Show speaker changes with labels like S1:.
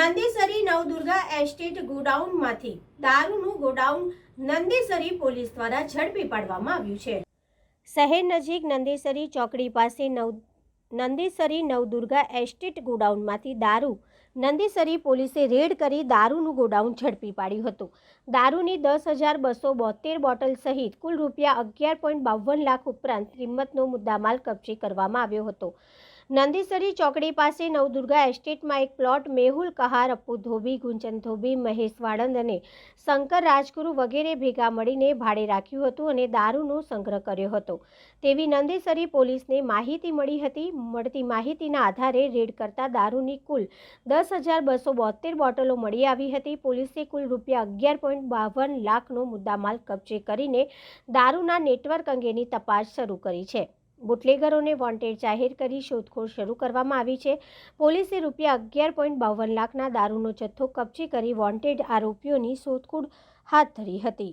S1: Nandesari Navdurga estate ગોડાઉનમાંથી દારૂનું godown Nandesari police દ્વારા ઝડપી પાડવામાં આવ્યું છે. શહેર નજીક નંદેસરી ચોકડી પાસે નવ, નંદેસરી નવદુર્ગા એસ્ટેટ ગોડાઉનમાંથી દારૂ, નંદેસરી પોલીસે રેડ કરી દારૂનું ગોડાઉન ઝડપી પાડ્યું હતું. દારૂની દસ હજાર બસો બોતેર બોટલ સહિત કુલ રૂપિયા અગિયાર પોઈન્ટ બાવન લાખ ઉપરાંત કિંમતનો મુદ્દામાલ કબજે કરવામાં આવ્યો હતો. નંદીસરી ચોકડી પાસે નવદુર્ગા એસ્ટેટમાં એક પ્લોટ મેહુલ કહાર, અપ્પુ ધોબી ગુંજન ધોબી, મહેશ વાળંદ અને શંકર રાજગુરુ વગેરે ભેગા મળીને ભાડે રાખ્યું હતું અને દારૂનો સંગ્રહ કર્યો હતો. તેવી નંદેસરી પોલીસને માહિતી મળી હતી. મળતી માહિતીના આધારે રેડ કરતા દારૂની કુલ દસ હજાર બસો બોતેર બોટલો મળી આવી હતી. પોલીસે કુલ રૂપિયા અગિયાર પોઈન્ટ બાવન લાખનો મુદ્દામાલ કબજે કરીને દારૂના નેટવર્ક અંગેની તપાસ શરૂ કરી છે. બુટલેગરોને વોન્ટેડ જાહેર કરી શોધખોળ શરૂ કરવામાં આવી છે. પોલીસે રૂપિયા અગિયાર પોઈન્ટ બાવન લાખના દારૂનો જથ્થો કબજે કરી વોન્ટેડ આરોપીઓની શોધખોળ હાથ ધરી હતી.